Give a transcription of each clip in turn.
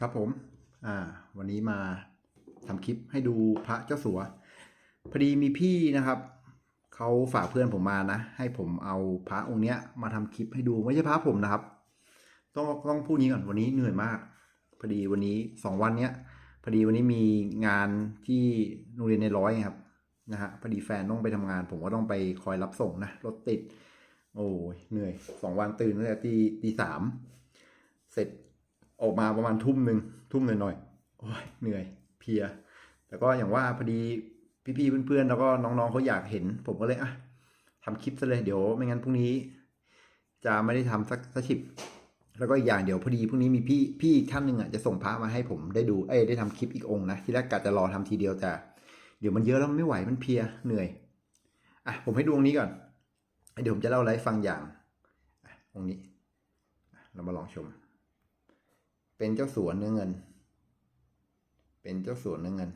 ครับผม อ่า วันนี้มาทำคลิปให้ดูพระเจ้าสัว พอดีมีพี่นะครับ เขาฝากเพื่อนผมมานะ ให้ผมเอาพระองค์เนี้ย มาทำคลิปให้ดู ไม่ใช่พระผมนะครับ ต้องต้องพูดนี้ก่อน วันนี้เหนื่อยมาก พอดีวันนี้สองวันเนี้ย พอดีวันนี้มีงานที่โรงเรียนในร้อยครับ นะฮะ พอดีแฟนต้องไปทำงาน ผมก็ต้องไปคอยรับส่งนะ รถติด โอ้ยเหนื่อย สองวันตื่นตั้งแต่ตีตีสาม เสร็จ ออกมาประมาณทุ่มหนึ่งทุ่มหน่อยๆโอ้ยเหนื่อยเพีย แต่ก็อย่างว่าพอดีพี่ๆเพื่อนๆแล้วก็น้องๆเขาอยากเห็น ผมก็เลยอะทำคลิปซะเลยเดี๋ยว ไม่งั้นพรุ่งนี้ จะไม่ได้ทำสักสักคลิปแล้วก็อีกอย่างเดี๋ยวพอดีพรุ่งนี้มีพี่พี่อีกท่านหนึ่งอะจะส่งพระมาให้ผมได้ดูเอ้ยได้ทำคลิปอีกองค์นะที่แรกกะจะรอทำทีเดียวแต่เดี๋ยวมันเยอะแล้วมันไม่ไหวมันเพียเหนื่อยอะผมให้ดูองค์นี้ก่อนเดี๋ยวผมจะเล่าอะไรฟังอย่างองค์นี้เรามาลองชม เป็นเจ้าสัวเนื้อเงิน เป็นเจ้าสัวเนื้อเงิน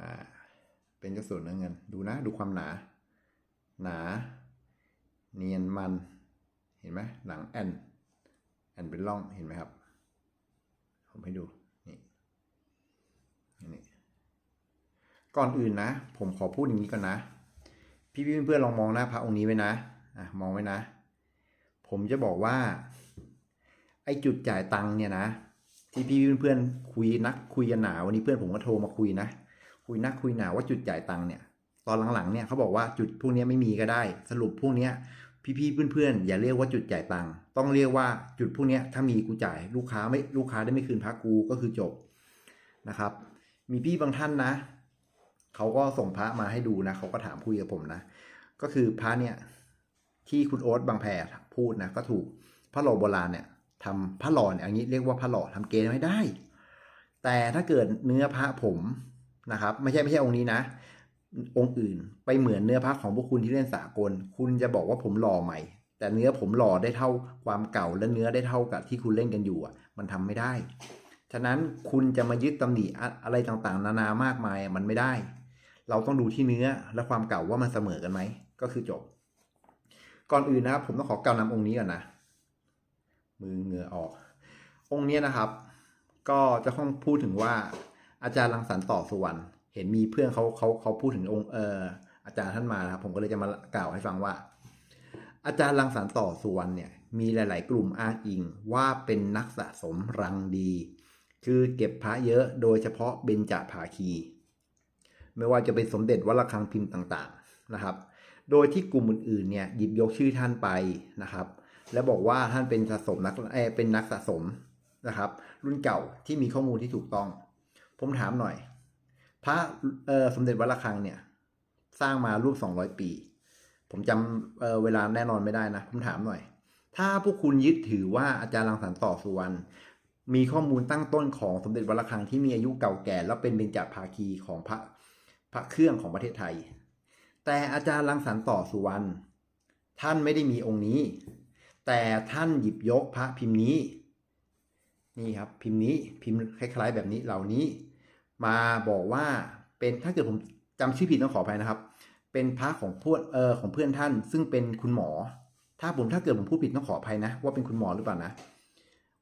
อ่า เป็นเจ้าสัวเนื้อเงิน ดูนะ ดูความหนา หนา เนียนมัน เห็นไหมหลังแอน แอนเป็นร่อง เห็นไหมครับ ผมให้ดู นี่ นี่ ก่อนอื่นนะ ผมขอพูดอย่างนี้ก่อนนะ พี่พี่เพื่อนๆลองมองหน้าพระองค์นี้ไว้นะ อะ มองไว้นะ ผมจะบอกว่า ไอ้จุดจ่ายตังค์เนี่ยนะ ที่พี่เพื่อนคุยนักคุยกันหนาวันนี้เพื่อนผมก็โทรมาคุยนะคุยนักคุยหนาว่าจุดจ่ายตังค์เนี่ย ตอนหลังๆเนี่ยเขาบอกว่าจุดพวกนี้ไม่มีก็ได้ สรุปพวกนี้พี่ๆเพื่อนๆอย่าเรียกว่าจุดจ่ายตังค์ต้องเรียกว่าจุดพวกนี้ถ้ามีกูจ่ายลูกค้าไม่ลูกค้าได้ไม่คืนพระกูก็คือจบนะครับ มีพี่บางท่านนะเขาก็ส่งพระมาให้ดูนะเขาก็ถามคุยกับผมนะ ก็คือพระเนี่ยที่คุณโอ๊ตบางแพรพูดนะก็ถูกพระหล่อโบราณเนี่ย ทำพระหล่อเนี่ยอันนี้เรียกว่าพระหล่อทำเกณฑ์ไม่ได้ แต่ถ้าเกิดเนื้อพระผมนะครับ ไม่ใช่ไม่ใช่องค์นี้นะ องค์อื่นไปเหมือนเนื้อพระของพวกคุณที่เล่นสากล คุณจะบอกว่าผมหล่อใหม่ แต่เนื้อผมหล่อได้เท่าความเก่าและเนื้อได้เท่ากับที่คุณเล่นกันอยู่อะ มันทำไม่ได้ ฉะนั้นคุณจะมายึดตำหนิอะไรต่างๆ นานามากมายมันไม่ได้ เราต้องดูที่เนื้อและความเก่าว่ามันเสมอกันไหมก็คือจบ ก่อนอื่นนะครับผมต้องขอกล่าวนำองค์นี้ก่อนนะ มือเหงื่อออก องค์นี้นะครับ ก็จะต้องพูดถึงว่าอาจารย์รังสรรค์ต่อสุวรรณเห็นมีเพื่อนเขาเขาเขาพูดถึงองค์เอออาจารย์ท่านมานะครับผมก็เลยจะมากล่าวให้ฟังว่า อาจารย์รังสรรค์ต่อสุวรรณเนี่ยมีหลาย ๆ กลุ่มอ้างอิงว่าเป็นนักสะสมรังดี คือเก็บพระเยอะโดยเฉพาะเบญจภาคี ไม่ว่าจะเป็นสมเด็จวัดระฆังพิมพ์ต่าง ๆ นะครับ โดยที่กลุ่มอื่น ๆ เนี่ยหยิบยกชื่อท่านไปนะครับ และบอกว่าท่านเป็นสะสมนักเอเป็นนักสะสมนะครับ รุ่นเก่าที่มีข้อมูลที่ถูกต้อง ผมถามหน่อย พระเออสมเด็จวัดระฆังเนี่ย สร้างมารูปสองร้อยปี ผมจำเออเวลาแน่นอนไม่ได้นะ ผมถามหน่อย ถ้าพวกคุณยึดถือว่าอาจารย์รังสรรค์ต่อสุวรรณมีข้อมูลตั้งต้นของสมเด็จวัดระฆังที่มีอายุเก่าแก่ แล้วเป็นเบญจภาคีของพระพระเครื่องของประเทศไทย แต่อาจารย์รังสรรค์ต่อสุวรรณท่านไม่ได้มีองค์นี้ แต่ท่านหยิบยกพระพิมพ์นี้ นี่ครับพิมพ์นี้พิมพ์คล้ายๆแบบนี้เหล่านี้ มาบอกว่าเป็นถ้าเกิดผมจำชื่อผิดต้องขออภัยนะครับ เป็นพระของพวกเออของเพื่อนท่าน ซึ่งเป็นคุณหมอ ถ้าผมถ้าเกิดผมพูดผิดต้องขออภัยนะ ว่าเป็นคุณหมอหรือเปล่านะ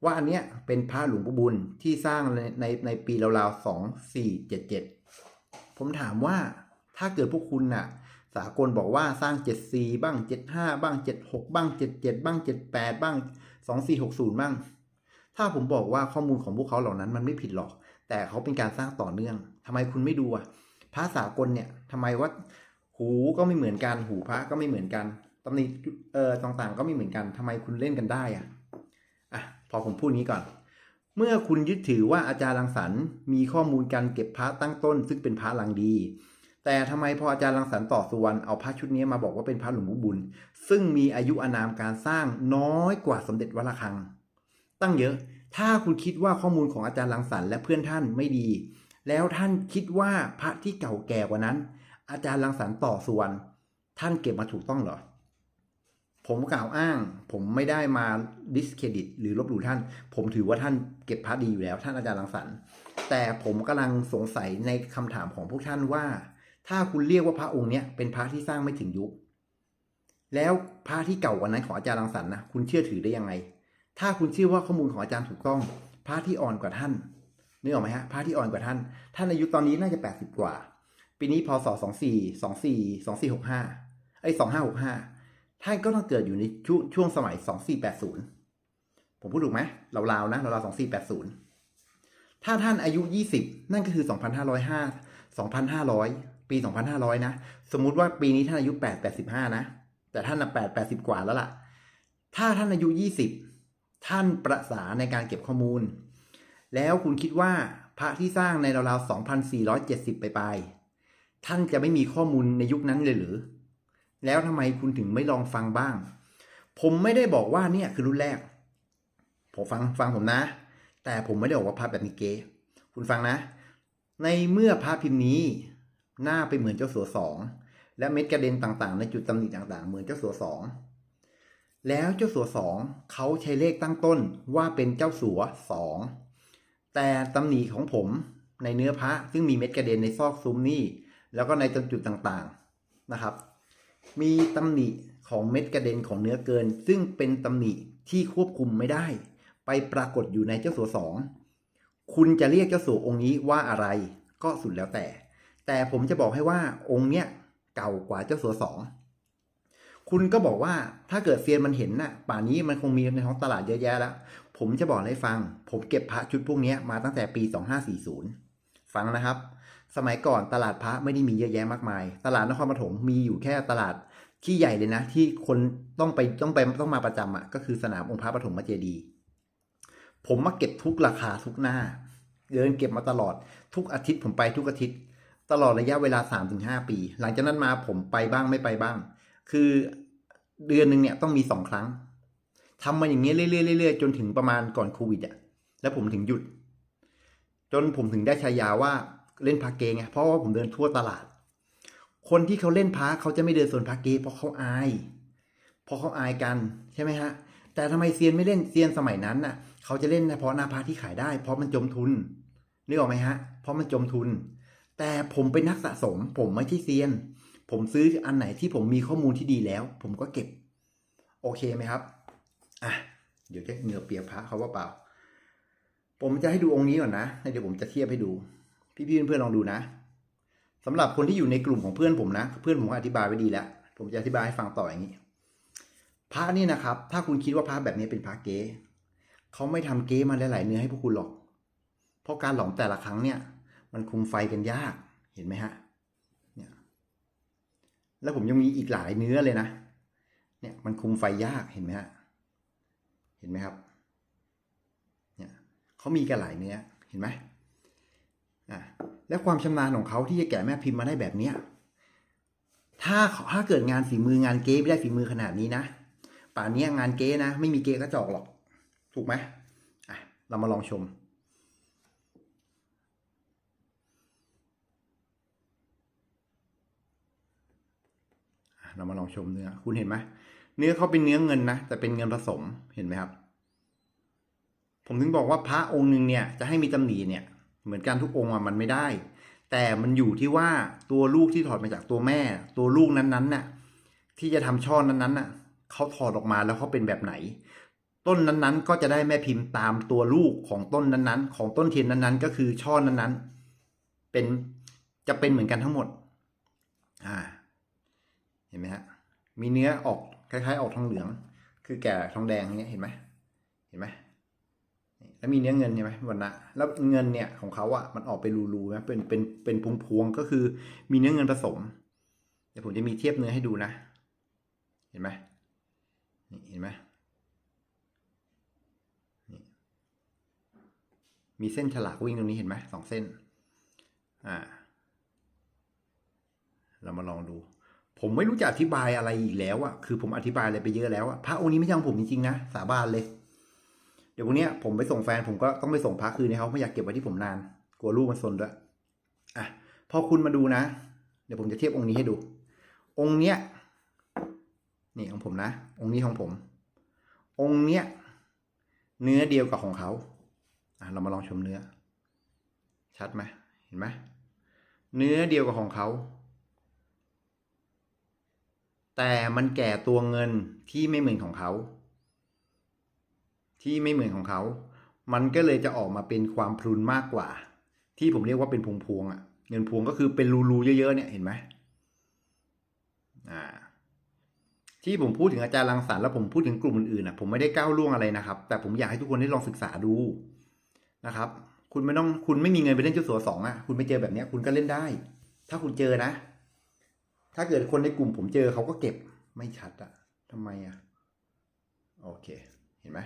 ว่าอันเนี้ยเป็นพระหลวงปู่บุญที่สร้างในในในปีราวๆสองสี่เจ็ดเจ็ดผมถามว่าถ้าเกิดพวกคุณน่ะ สากลบอกว่าสร้างเจ็ดสี่บ้างเจ็ดห้าบ้างเจ็ดหกบ้างเจ็ดเจ็ดบ้างเจ็ดแปดบ้างสองสี่หกศูนย์บ้าง ถ้าผมบอกว่าข้อมูลของพวกเขาเหล่านั้นมันไม่ผิดหรอก แต่เขาเป็นการสร้างต่อเนื่องทำไมคุณไม่ดูอะพระสากลเนี่ยทำไมว่าหูก็ไม่เหมือนกันหูพระก็ไม่เหมือนกันตำหนิเอ่อต่างๆ ก็ไม่เหมือนกันทำไมคุณเล่นกันได้อะอะพอผมพูดงี้ก่อน เมื่อคุณยึดถือว่าอาจารย์รังสรรค์มีข้อมูลการเก็บพระตั้งต้น ซึ่งเป็นพระลังดี แต่ทำไมพออาจารย์รังสรรค์ต่อสุวรรณเอาพระชุดนี้มาบอกว่าเป็นพระหลวงปู่บุญ ซึ่งมีอายุอานามการสร้างน้อยกว่าสมเด็จวัดระฆัง ตั้งเยอะ ถ้าคุณคิดว่าข้อมูลของอาจารย์รังสรรค์และเพื่อนท่านไม่ดี แล้วท่านคิดว่าพระที่เก่าแก่กว่านั้น อาจารย์รังสรรค์ต่อสุวรรณท่านเก็บมาถูกต้องเหรอ ผมกล่าวอ้าง ผมไม่ได้มาดิสเครดิต หรือลบหลู่ท่าน ผมถือว่าท่านเก็บพระดีอยู่แล้ว ท่านอาจารย์รังสรรค์แต่ผมกำลังสงสัยในคำถามของพวกท่านว่า ถ้าคุณเรียกว่าพระองค์เนี้ยเป็นพระที่สร้างไม่ถึงยุค แล้วพระที่เก่ากว่านั้นของอาจารย์รังสรรค์นะคุณเชื่อถือได้ยังไง ถ้าคุณเชื่อว่าข้อมูลของอาจารย์ถูกต้อง พระที่อ่อนกว่าท่านนึกออกไหมฮะพระที่อ่อนกว่าท่าน ท่านอายุตอนนี้น่าจะแปดสิบกว่า ปีนี้พศสองสี่สองสี่สองสี่หกห้าไอ้สองห้าหกห้าท่านก็ต้องเกิดอยู่ในช่วงช่วงสมัยสองสี่แปดศูนย์ผมพูดถูกไหมราวๆนะราวๆสองสี่แปดศูนย์ถ้าท่านอายุยี่สิบนั่นก็คือสองพันห้าร้อยห้าสองพันห้าร้อย ปีสองพันห้าร้อยนะ สมมุติว่าปีนี้ท่านอายุแปดแปดสิบห้านะ แต่ท่านน่ะแปดแปดสิบกว่าแล้วล่ะ ถ้าท่านอายุยี่สิบท่านประสาในการเก็บข้อมูล แล้วคุณคิดว่าพระที่สร้างในราวๆสองพันสี่ร้อยเจ็ดสิบไปไปท่านจะไม่มีข้อมูลในยุคนั้นเลยหรือ แล้วทำไมคุณถึงไม่ลองฟังบ้าง ผมไม่ได้บอกว่าเนี่ยคือรุ่นแรก ผมฟังฟังผมนะ แต่ผมไม่ได้บอกว่าพระแบบนี้เก๋คุณฟังนะ ในเมื่อพระพิมพ์นี้ หน้าไปเหมือนเจ้าสัวสองและเม็ดกระเด็นต่างๆ ในจุดตำหนิต่างๆ เหมือนเจ้าสัวสองแล้วเจ้าสัวสองเขาใช้เลขตั้งต้นว่าเป็นเจ้าสัวสองแต่ตำหนิของผมในเนื้อพระซึ่งมีเม็ดกระเด็นในซอกซุ้มนี่ แล้วก็ในตรงจุดต่างๆนะครับ มีตำหนิของเม็ดกระเด็นของเนื้อเกิน ซึ่งเป็นตำหนิที่ควบคุมไม่ได้ ไปปรากฏอยู่ในเจ้าสัวสองคุณจะเรียกเจ้าสัวองค์นี้ว่าอะไร ก็สุดแล้วแต่ แต่ผมจะบอกให้ว่าองค์เนี้ยเก่ากว่าเจ้าสัวสองคุณก็บอกว่าถ้าเกิดเซียนมันเห็นน่ะ ป่านนี้มันคงมีในท้องตลาดเยอะแยะแล้ว ผมจะบอกให้ฟัง ผมเก็บพระชุดพวกนี้มาตั้งแต่ปี 2540 ฟังนะครับ สมัยก่อนตลาดพระไม่ได้มีเยอะแยะมากมาย ตลาดนครปฐมมีอยู่แค่ตลาดที่ใหญ่เลยนะ ที่คนต้องไปต้องไปต้องมาประจำอะก็คือสนามองค์พระปฐมเจดีย์ผมมาเก็บทุกราคาทุกหน้า เดินเก็บมาตลอดทุกอาทิตย์ผมไปทุกอาทิตย์ ตลอดระยะเวลา 3-5 ปี หลังจากนั้นมาผมไปบ้างไม่ไปบ้าง คือเดือนหนึ่งเนี่ยต้องมีสองครั้งทำมาอย่างเงี้ยเรื่อยๆๆจนถึงประมาณก่อนโควิดอะแล้วผมถึงหยุด จนผมถึงได้ฉายาว่าเล่นพาเกไงเพราะว่าผมเดินทั่วตลาด คนที่เขาเล่นพาเขาจะไม่เดินโซนพาเกเพราะเขาอายเพราะเขาอายกันใช่ไหมฮะแต่ทำไมเซียนไม่เล่นเซียนสมัยนั้นน่ะ เขาจะเล่นเฉพาะหน้าพาที่ขายได้ เพราะมันจมทุนนึกออกไหมฮะ เพราะมันจมทุน แต่ผมเป็นนักสะสม ผมไม่ใช่เซียน ผมซื้ออันไหนที่ผมมีข้อมูลที่ดีแล้ว ผมก็เก็บ โอเคไหมครับ อะ เดี๋ยวจะเหงื่อเปียกพระเขาว่าเปล่า ผมจะให้ดูองค์นี้ก่อนนะเดี๋ยวผมจะเทียบให้ดู พี่ๆเพื่อนๆลองดูนะสำหรับคนที่อยู่ในกลุ่มของเพื่อนผมนะ เพื่อนผมอธิบายไว้ดีแล้ว ผมจะอธิบายให้ฟังต่ออย่างนี้ พระนี่นะครับ ถ้าคุณคิดว่าพระแบบนี้เป็นพระเก๊เขาไม่ทำเก๊มาหลายๆเนื้อให้พวกคุณหรอก เพราะการหลอมแต่ละครั้งเนี่ย มันคุมไฟกันยากเห็นไหมฮะเนี่ยแล้วผมยังมีอีกหลายเนื้อเลยนะเนี่ยมันคุมไฟยากเห็นไหมฮะเห็นไหมครับเนี่ยเขามีกันหลายเนื้อเห็นไหมอะและความชำนาญของเขาที่จะแกะแม่พิมพ์มาได้แบบเนี้ยถ้าถ้าเกิดงานฝีมืองานเก๊ไม่ได้ฝีมือขนาดนี้นะป่านนี้งานเก๊นะ ไม่มีเก๊กระจอกหรอก ถูกไหมอะเรามาลองชม เรามาลองชมเนื้อ คุณเห็นไหมเนื้อเขาเป็นเนื้อเงินนะ แต่เป็นเงินผสมเห็นไหมครับ ผมถึงบอกว่าพระองค์หนึ่งเนี่ยจะให้มีตำหนิเนี่ย เหมือนกันทุกองค์มันไม่ได้ แต่มันอยู่ที่ว่าตัวลูกที่ถอดมาจากตัวแม่ ตัวลูกนั้นๆน่ะ ที่จะทำช่อนั้นๆน่ะเขาถอดออกมาแล้วเขาเป็นแบบไหน ต้นนั้นๆ ก็จะได้แม่พิมพ์ตามตัวลูกของต้นนั้นๆ ของต้นเทียนนั้นๆ ก็คือช่อนั้นๆ เป็นจะเป็นเหมือนกันทั้งหมด อ่า เห็นไหมฮะมีเนื้อออกคล้าย ๆ ออกทองเหลือง คือแก่ทองแดงอย่างเงี้ยเห็นไหมเห็นไหมแล้วมีเนื้อเงินใช่ไหมวันนะแล้วเงินเนี่ยของเขาอะมันออกไปรูๆนะเป็นเป็นเป็นพวงพวงๆก็คือมีเนื้อเงินผสมเดี๋ยวผมจะมีเทียบเนื้อให้ดูนะ เห็นไหมนี่เห็นไหมมีเส้นฉลากวิ่งตรงนี้เห็นไหมสองเส้น อ่า เรามาลองดู ผมไม่รู้จะอธิบายอะไรอีกแล้วอะคือผมอธิบายอะไรไปเยอะแล้วอะพระองค์นี้ไม่ใช่ของผมจริงๆนะ สาบานเลย เดี๋ยววันนี้ผมไปส่งแฟนผมก็ต้องไปส่งพระคืนให้เขาไม่อยากเก็บไว้ที่ผมนาน กลัวลูกมันซนด้วยอะพอคุณมาดูนะ เดี๋ยวผมจะเทียบองค์นี้ให้ดู องค์เนี้ยนี่ของผมนะ องค์นี้ของผม องค์เนี้ยเนื้อเดียวกับของเขาอะเรามาลองชมเนื้อ ชัดไหมเห็นไหมเนื้อเดียวกับของเขา แต่มันแก่ตัวเงินที่ไม่เหมือนของเขา ที่ไม่เหมือนของเขา มันก็เลยจะออกมาเป็นความพรุนมากกว่า ที่ผมเรียกว่าเป็นพวงพวงอะเงินพวงก็คือเป็นรูๆเยอะๆเนี่ยเห็นไหมอ่าที่ผมพูดถึงอาจารย์รังสรรค์แล้วผมพูดถึงกลุ่มอื่นๆอะผมไม่ได้ก้าวล่วงอะไรนะครับ แต่ผมอยากให้ทุกคนได้ลองศึกษาดูนะครับ คุณไม่ต้องคุณไม่มีเงินไปเล่นเจ้าสัวสองอะคุณไปเจอแบบเนี้ยคุณก็เล่นได้ ถ้าคุณเจอนะ ถ้าเกิดคนในกลุ่มผมเจอเขาก็เก็บไม่ชัดอะทำไมอะโอเค เห็นไหม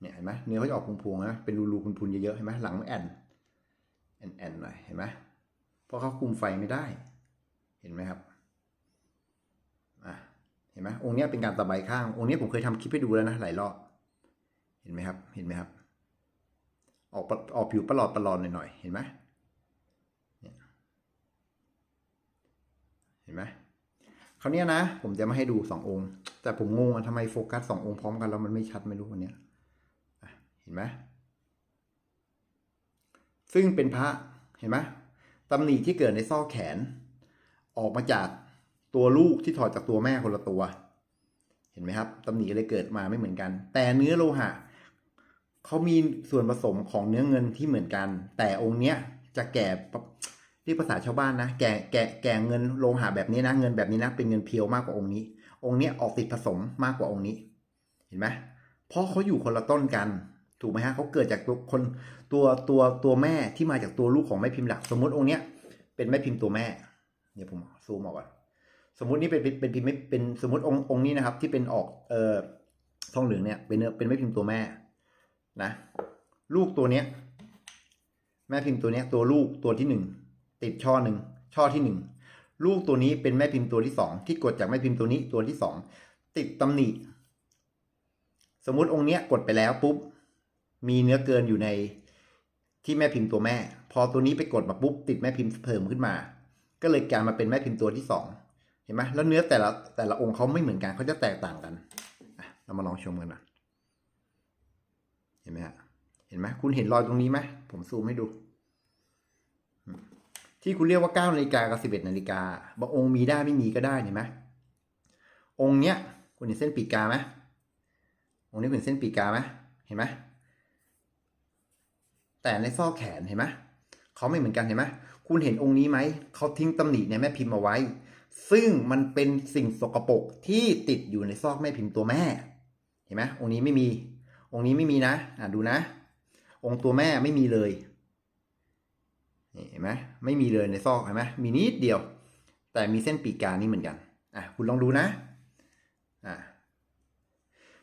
เนี่ยเห็นไหมเนื้อเขาจะออกพวงๆนะเป็นรูๆพุนๆเยอะๆเห็นไหมหลังมันแอนแอนแอนหน่อยเห็นไหมเพราะเขาคุมไฟไม่ได้ เห็นไหมครับอะเห็นไหมองค์นี้เป็นการตะไบข้างองค์นี้ผมเคยทำคลิปให้ดูแล้วนะหลายรอบเห็นไหมครับ เห็นไหมครับ ออกออกผิวประหลอดประหลอดหน่อยๆเห็นไหมเนี่ยเห็น ไหมคราวเนี้ยนะ ผมจะมาให้ดูสององค์ แต่ผมงงว่าทำไมโฟกัสสององค์พร้อมกันแล้วมันไม่ชัดไม่รู้วันเนี้ยเห็นไหมซึ่งเป็นพระเห็นไหมตำหนิที่เกิดในซ่อแขน ออกมาจากตัวลูกที่ถอดจากตัวแม่คนละตัว เห็นไหมครับตำหนิเลยเกิดมาไม่เหมือนกัน แต่เนื้อโลหะเขามีส่วนผสมของเนื้อเงินที่เหมือนกัน แต่องค์เนี้ยจะแก่ ที่ภาษาชาวบ้านนะ แก่แก่แก่เงินโลหะแบบนี้นะ เงินแบบนี้นะ เป็นเงินเพียวมากกว่าองค์นี้ องค์นี้ออกติดผสมมากกว่าองค์นี้ เห็นไหมเพราะเขาอยู่คนละต้นกัน ถูกไหมฮะเขาเกิดจากตัวคนตัวตัวตัวแม่ที่มาจากตัวลูกของแม่พิมพ์หลัก สมมติองค์เนี้ย เป็นแม่พิมพ์ตัวแม่ เดี๋ยวผมซูมออกก่อน สมมตินี่เป็นเป็นเป็นพิมพ์เป็นสมมติองค์องค์นี้นะครับ ที่เป็นออกเอ่อทองเหลืองเนี่ย เป็นเนื้อเป็นแม่พิมพ์ตัวแม่ นะ ลูกตัวเนี้ย แม่พิมพ์ตัวเนี้ย ตัวลูกตัวที่หนึ่ง ติดช่อหนึ่งช่อที่หนึ่งลูกตัวนี้เป็นแม่พิมพ์ตัวที่สองที่กดจากแม่พิมพ์ตัวนี้ตัวที่สองติดตำหนิ สมมุติองค์เนี้ยกดไปแล้วปุ๊บมีเนื้อเกินอยู่ในที่แม่พิมพ์ตัวแม่ พอตัวนี้ไปกดมาปุ๊บติดแม่พิมพ์เพิ่มขึ้นมา ก็เลยกลายมาเป็นแม่พิมพ์ตัวที่สองเห็นไหมแล้วเนื้อแต่ละแต่ละองค์เขาไม่เหมือนกันเขาจะแตกต่างกันเรามาลองชมกันนะเห็นไหมฮะเห็นไหมคุณเห็นรอยตรงนี้ไหมผมซูมให้ดู ที่คุณเรียกว่าเก้านาฬิกากับสิบเอ็ดนาฬิกาบางองค์มีได้ไม่มีก็ได้เห็นไหมองค์เนี้ยคุณเห็นเส้นปีกกาไหมองค์นี้คุณเห็นเส้นปีกกาไหมเห็นไหมแต่ในซอกแขนเห็นไหมเขาไม่เหมือนกันเห็นไหมคุณเห็นองค์นี้ไหมเขาทิ้งตำหนิในแม่พิมพ์เอาไว้ ซึ่งมันเป็นสิ่งสกปรกที่ติดอยู่ในซอกแม่พิมพ์ตัวแม่ เห็นไหมองค์นี้ไม่มี องค์นี้ไม่มีนะอะดูนะ องค์ตัวแม่ไม่มีเลย เห็นไหมไม่มีเลยในซอกเห็นไหมมีนิดเดียว แต่มีเส้นปีกกานี่เหมือนกันอะคุณลองดูนะอะ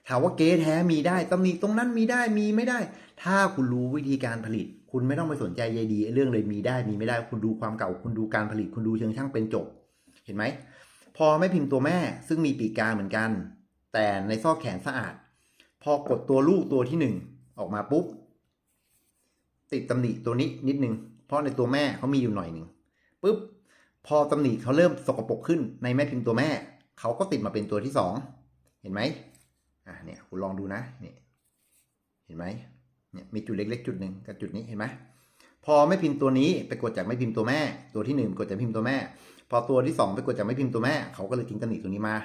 ถามว่าเก๊แท้มีได้ตำหนิตรงนั้นมีได้มีไม่ได้ ถ้าคุณรู้วิธีการผลิต คุณไม่ต้องไปสนใจใยดีเรื่องเลยมีได้มีไม่ได้ คุณดูความเก่า คุณดูการผลิต คุณดูเชิงช่างเป็นจบ เห็นไหม พอไม่พิมพ์ตัวแม่ซึ่งมีปีกกาเหมือนกัน แต่ในซอกแขนสะอาด พอกดตัวลูกตัวที่หนึ่งออกมาปุ๊บติดตำหนิตัวนี้นิดนึง ราะในตัวแม่เขามีอยู่หน่อยหนึ่งปุ๊บพอตำหนิเขาเริ่มสกปรกขึ้นในแม่พิมพ์ตัวแม่ เขาก็ติดมาเป็นตัวที่สองเห็นไหมอะเนี่ยคุณลองดูนะเนี่ยเห็นไหมเนี่ยมีจุดเล็ก ๆ จุดหนึ่งกับจุดนี้เห็นไหมพอไม่พิมพ์ตัวนี้ไปกดจากไม่พิมพ์ตัวแม่ ตัวที่หนึ่งกดจากพิมพ์ตัวแม่ พอตัวที่สองไปกดจากไม่พิมพ์ตัวแม่ เขาก็เลยทิ้งตำหนิตัวนี้มา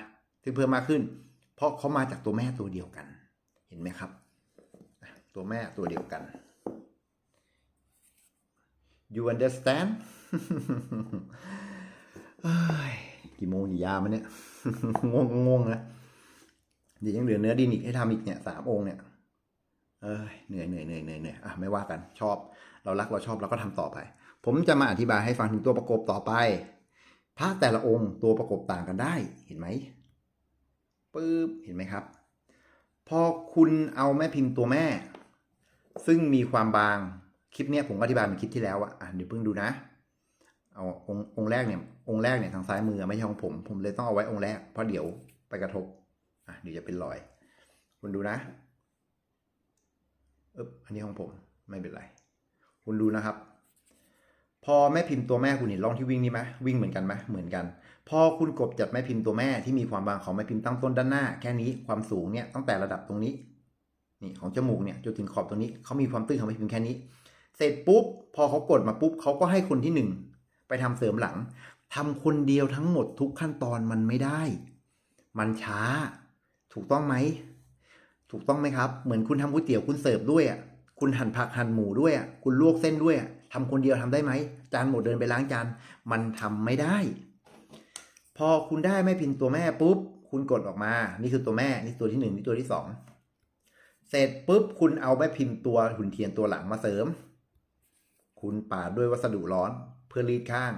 ซึ่งเพิ่มมากขึ้น เพราะเขามาจากตัวแม่ตัวเดียวกัน เห็นไหมครับ ตัวแม่ตัวเดียวกัน you understand กี่โมงกี่ยามมันเนี่ยง่วงง่วงนะเดี๋ยวยังเหลือเนื้อดินอีกให้ทำอีกเนี่ยสามองค์เนี่ยเอ้ยเหนื่อยเหนื่อยเหนื่อยเหนื่อยเหนื่อยอะไม่ว่ากันชอบ เรารักเราชอบเราก็ทำต่อไป ผมจะมาอธิบายให้ฟังถึงตัวประกบต่อไปพระแต่ละองค์ตัวประกบต่างกันได้เห็นไหมปึ๊บเห็นไหมครับ พอคุณเอาแม่พิมพ์ตัวแม่ ซึ่งมีความบาง คลิปเนี้ยผมก็อธิบายเป็นคลิปที่แล้วอะอะเดี๋ยวเพิ่งดูนะเอาององค์แรกเนี่ยองค์แรกเนี่ยทางซ้ายมือไม่ใช่ของผม ผมเลยต้องเอาไว้องค์แรกเพราะเดี๋ยวไปกระทบอะเดี๋ยวจะเป็นรอย คุณดูนะอึ๊บอันนี้ของผมไม่เป็นไร คุณดูนะครับ พอแม่พิมพ์ตัวแม่คุณเห็นร่องที่วิ่งนี่ไหมวิ่งเหมือนกันไหมเหมือนกัน พอคุณกบจัดแม่พิมพ์ตัวแม่ที่มีความบางของแม่พิมพ์ตั้งต้นด้านหน้า แค่นี้ความสูงเนี่ยตั้งแต่ระดับตรงนี้นี่ของจมูกเนี่ยจนถึงขอบตรงนี้เขามีความตื้นของแม่พิมพ์แค่นี้ เสร็จปุ๊บ พอเขากดมาปุ๊บเขาก็ให้คนที่หนึ่งไปทำเสริมหลังทำคนเดียวทั้งหมดทุกขั้นตอนมันไม่ได้ มันช้า ถูกต้องไหม ถูกต้องไหมครับ เหมือนคุณทำก๋วยเตี๋ยวคุณเสิร์ฟด้วยอะคุณหั่นผักหั่นหมูด้วยอะคุณลวกเส้นด้วยอะทำคนเดียวทำได้ไหม จานหมดเดินไปล้างจาน มันทำไม่ได้ พอคุณได้แม่พิมพ์ตัวแม่ปุ๊บ คุณกดออกมา นี่คือตัวแม่ นี่ตัวที่หนึ่งนี่ตัวที่สอง เสร็จปุ๊บ คุณเอาแม่พิมพ์ตัวหุ่นเทียนตัวหลังมาเสริม คุณปาดด้วยวัสดุร้อนเพื่อรีดข้าง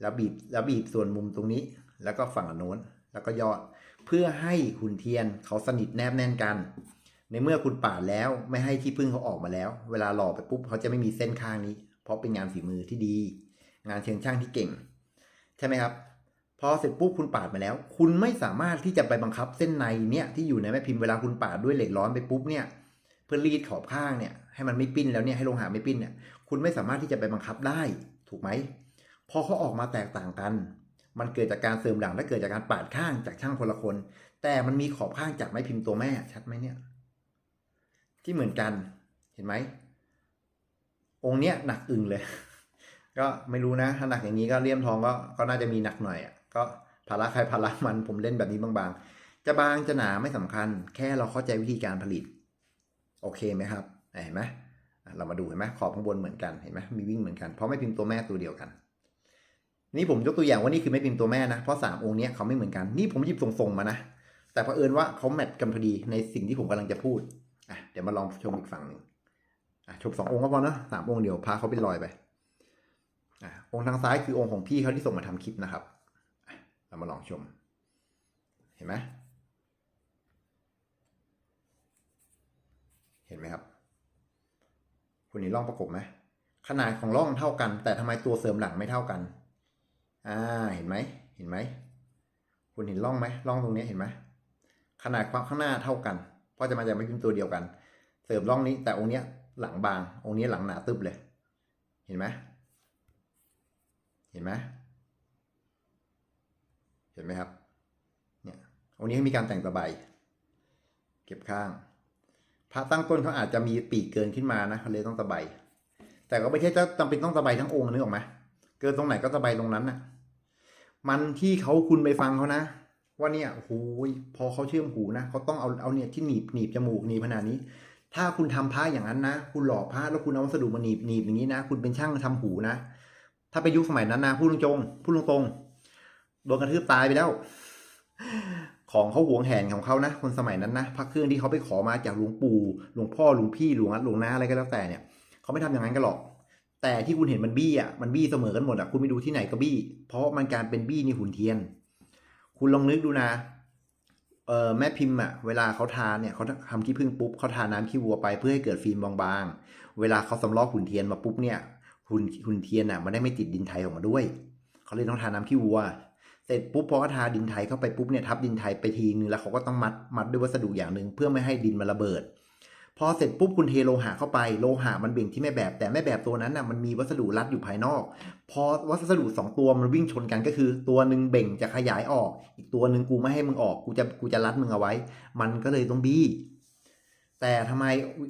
แล้วบีบแล้วบีบส่วนมุมตรงนี้ แล้วก็ฝั่งโน้นแล้วก็ยอด เพื่อให้หุ่นเทียนเขาสนิทแนบแน่นกัน ในเมื่อคุณปาดแล้วไม่ให้ที่พึ่งเขาออกมาแล้ว เวลาหล่อไปปุ๊บเขาจะไม่มีเส้นข้างนี้ เพราะเป็นงานฝีมือที่ดี งานเชิงช่างที่เก่ง ใช่ไหมครับพอเสร็จปุ๊บคุณปาดมาแล้ว คุณไม่สามารถที่จะไปบังคับเส้นในเนี่ยที่อยู่ในแม่พิมพ์เวลาคุณปาดด้วยเหล็กร้อนไปปุ๊บเนี่ย เพื่อรีดขอบข้างเนี่ยให้มันไม่ปิ้นแล้วเนี่ยให้โลหะไม่ปิ้นเนี่ย คุณไม่สามารถที่จะไปบังคับได้ถูกไหมพอเขาออกมาแตกต่างกัน มันเกิดจากการเสริมหลังและเกิดจากการปาดข้างจากช่างคนละคน แต่มันมีขอบข้างจากไม้พิมพ์ตัวแม่ชัดไหมเนี่ย ที่เหมือนกันเห็นไหมองค์เนี้ยหนักอึงเลย ก็ไม่รู้นะ ถ้าหนักอย่างนี้ก็เลี่ยมทองก็ก็น่าจะมีหนักหน่อยอะก็ภาระใครภาระมันผมเล่นแบบนี้บางๆ จะบางจะหนาไม่สำคัญ แค่เราเข้าใจวิธีการผลิต โอเคไหมครับเห็นไหม เรามาดูเห็นไหมขอบข้างบนเหมือนกันเห็นไหมมีวิ่งเหมือนกันเพราะไม่พิมพ์ตัวแม่ตัวเดียวกัน นี่ผมยกตัวอย่างว่านี่คือไม่พิมพ์ตัวแม่นะเพราะสามองค์นี้เขาไม่เหมือนกันนี่ผมหยิบส่งๆมานะแต่เผอิญว่าเขาแมทกันพอดีในสิ่งที่ผมกำลังจะพูดอะเดี๋ยวมาลองชมอีกฝั่งหนึ่งอะชมสององค์ก็พอนะสามองค์เดียวพาเขาเป็นรอยไปอะองค์ทางซ้ายคือองค์ของพี่เขาที่ส่งมาทำคลิปนะครับเรามาลองชม เห็นไหมเห็นไหมครับ คุณเห็นร่องประกบไหมขนาดของร่องเท่ากัน แต่ทำไมตัวเสริมหลังไม่เท่ากัน อ่า เห็นไหม เห็นไหม คุณเห็นร่องไหมร่องตรงนี้เห็นไหม ขนาดความข้างหน้าเท่ากัน เพราะจะมาจากไม่พิมพ์ตัวเดียวกัน เสริมร่องนี้ แต่องค์เนี้ยหลังบาง องค์นี้หลังหนาตึบเลย เห็นไหม เห็นไหม เห็นไหมครับ เนี่ย องค์นี้มีการแต่งตะไบ เก็บข้าง พระตั้งต้นเขาอาจจะมีปีกเกินขึ้นมานะเขาเลยต้องตะไบแต่ก็ไม่ใช่จะจำเป็นต้องตะไบทั้งองค์นึกออกไหมเกินตรงไหนก็ตะไบตรงนั้นน่ะ มันที่เขาคุณไปฟังเขานะ ว่าเนี่ยโอ้โหพอเขาเชื่อมหูนะเขาต้องเอาเอาเนี่ยที่หนีบหนีบจมูกหนีบขนาดนี้ ถ้าคุณทำผ้าอย่างนั้นนะ คุณหล่อผ้าแล้วคุณเอาวัสดุมาหนีบหนีบอย่างนี้นะ คุณเป็นช่างทำหูนะ ถ้าไปยุคสมัยนั้นนะพูดตรงๆพูดตรงๆโดนกระทืบตายไปแล้ว ของเขาหวงแหนของเขานะ คนสมัยนั้นนะพระเครื่องที่เขาไปขอมาจากหลวงปู่หลวงพ่อหลวงพี่หลวงหลวงน้าอะไรก็แล้วแต่เนี่ยเขาไม่ทำอย่างนั้นกันหรอก แต่ที่คุณเห็นมันบี้อะมันบี้เสมอกันหมดอะคุณไปดูที่ไหนก็บี้ เพราะมันการเป็นบี้นี่หุ่นเทียน คุณลองนึกดูนะเออแม่พิมพ์อะเวลาเขาทาเนี่ยเขาทำขี้ผึ้งปุ๊บเขาทาน้ำขี้วัวไปเพื่อให้เกิดฟิล์มบางๆ เวลาเขาสำลอกหุ่นเทียนมาปุ๊บเนี่ยหุ่นหุ่นเทียนอะมันได้ไม่ติดดินไทยออกมาด้วยเขาเลยต้องทาน้ำขี้วัว เสร็จปุ๊บพอเขาทาดินไทยเข้าไปปุ๊บเนี่ยทับดินไทยไปทีนึงแล้วเขาก็ต้องมัดมัดด้วยวัสดุอย่างหนึ่งเพื่อไม่ให้ดินมันระเบิด พอเสร็จปุ๊บคุณเทโลหะเข้าไปโลหะมันเบ่งที่แม่แบบ แต่แม่แบบตัวนั้นน่ะมันมีวัสดุรัดอยู่ภายนอก พอวัสดุสองตัวมันวิ่งชนกันก็คือ ตัวหนึ่งเบ่งจะขยายออก อีกตัวหนึ่งกูไม่ให้มึงออกกูจะกูจะรัดมึงเอาไว้ มันก็เลยต้องบี้แต่ทำไม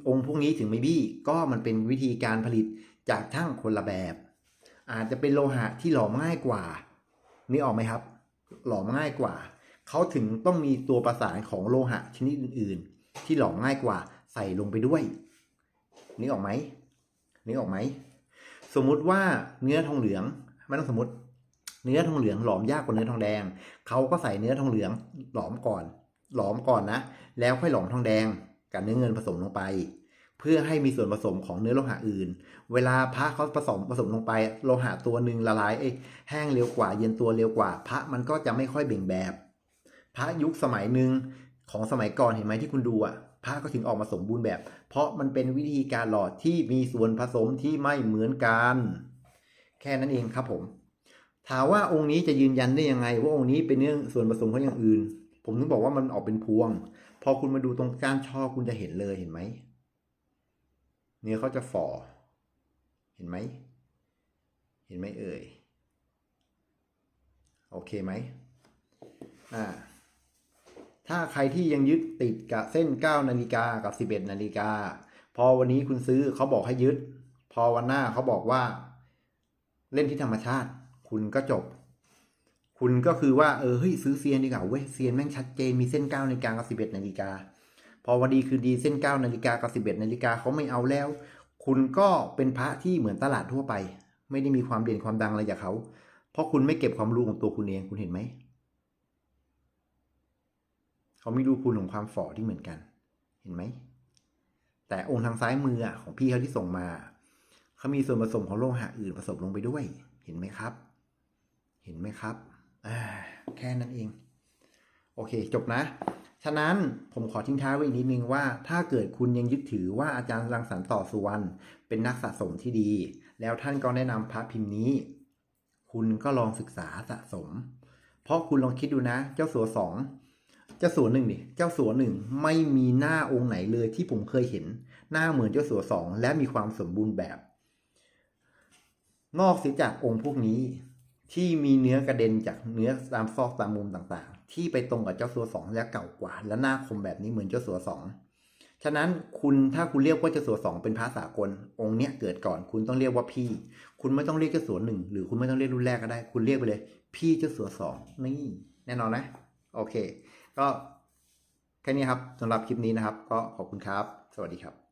องค์พวกนี้ถึงไม่บี้ ก็มันเป็นวิธีการผลิตจากช่างคนละแบบ อาจจะเป็นโลหะที่หลอมง่ายกว่า นี่ออกไหมครับ หลอมง่ายกว่า เขาถึงต้องมีตัวประสานของโลหะชนิดอื่น ๆ ที่หลอมง่ายกว่าใส่ลงไปด้วยนี่ออกไหมนี่ออกไหม สมมุติว่าเนื้อทองเหลืองไม่ต้องสมมติ เนื้อทองเหลืองหลอมยากกว่าเนื้อทองแดง เขาก็ใส่เนื้อทองเหลืองหลอมก่อน หลอมก่อนนะ แล้วค่อยหลอมทองแดงกับเนื้อเงินผสมลงไป เพื่อให้มีส่วนผสมของเนื้อโลหะอื่น เวลาพระเขาผสมผสมลงไปโลหะตัวหนึ่งละลายเอ้แห้งเร็วกว่า เย็นตัวเร็วกว่า พระมันก็จะไม่ค่อยเบ่งแบบ พระยุคสมัยหนึ่งของสมัยก่อนเห็นไหมที่คุณดูอะพระก็ถึงออกมาสมบูรณ์แบบ เพราะมันเป็นวิธีการหล่อที่มีส่วนผสมที่ไม่เหมือนกัน แค่นั้นเองครับผม ถามว่าองค์นี้จะยืนยันได้ยังไง ว่าองค์นี้เป็นเนื้อส่วนผสมของอย่างอื่น ผมถึงบอกว่ามันออกเป็นพวง พอคุณมาดูตรงก้านช่อคุณจะเห็นเลยเห็นไหม เนื้อเขาจะฝ่อ เห็นไหม เห็นไหมเอ่ย โอเคไหมอ่า ถ้าใครที่ยังยึดติดกับเส้น 9 นาฬิกากับ 11 นาฬิกา พอวันนี้คุณซื้อเขาบอกให้ยึด พอวันหน้าเขาบอกว่า เล่นที่ธรรมชาติ คุณก็จบ คุณก็คือว่า เออ เฮ้ย ซื้อเซียนดีกว่าเว้ย เซียนแม่งชัดเจน มีเส้น 9 นาฬิกากับ 11 นาฬิกา พอวันดีคือดีเส้นเก้านาฬิกากับสิบเอ็ดนาฬิกาเขาไม่เอาแล้ว คุณก็เป็นพระที่เหมือนตลาดทั่วไป ไม่ได้มีความเด่นความดังอะไรจากเขา เพราะคุณไม่เก็บความรู้ของตัวคุณเองคุณเห็นไหมเขาไม่รู้คุณของความฝ่อที่เหมือนกัน เห็นไหม แต่องค์ทางซ้ายมือของพี่เขาที่ส่งมาเขามีส่วนผสมของโลหะอื่นผสมลงไปด้วย เห็นไหมครับ เห็นไหมครับอ่าแค่นั้นเอง โอเค จบนะ ฉะนั้นผมขอทิ้งท้ายไว้อีกนิดนึงว่า ถ้าเกิดคุณยังยึดถือว่าอาจารย์รังสรรค์ต่อสุวรรณเป็นนักสะสมที่ดี แล้วท่านก็แนะนำพระพิมพ์นี้ คุณก็ลองศึกษาสะสม เพราะคุณลองคิดดูนะ เจ้าสัวสองเจ้าสัวหนึ่งดิเจ้าสัวหนึ่งไม่มีหน้าองค์ไหนเลยที่ผมเคยเห็น หน้าเหมือนเจ้าสัวสองและมีความสมบูรณ์แบบ นอกเสียจากองค์พวกนี้ที่มีเนื้อกระเด็นจากเนื้อตามซอกตามมุมต่าง ที่ไปตรงกับเจ้าสัวสองและเก่ากว่า และหน้าคมแบบนี้เหมือนเจ้าสัวสองฉะนั้นคุณถ้าคุณเรียกว่าเจ้าสัวสองเป็นพระสากล องค์เนี้ยเกิดก่อน คุณต้องเรียกว่าพี่ คุณไม่ต้องเรียกเจ้าสัวหนึ่งหรือคุณไม่ต้องเรียกรุ่นแรกก็ได้ คุณเรียกไปเลย พี่เจ้าสัวสองนี่แน่นอนนะ โอเค ก็แค่นี้ครับสำหรับคลิปนี้นะครับ ก็ขอบคุณครับ สวัสดีครับ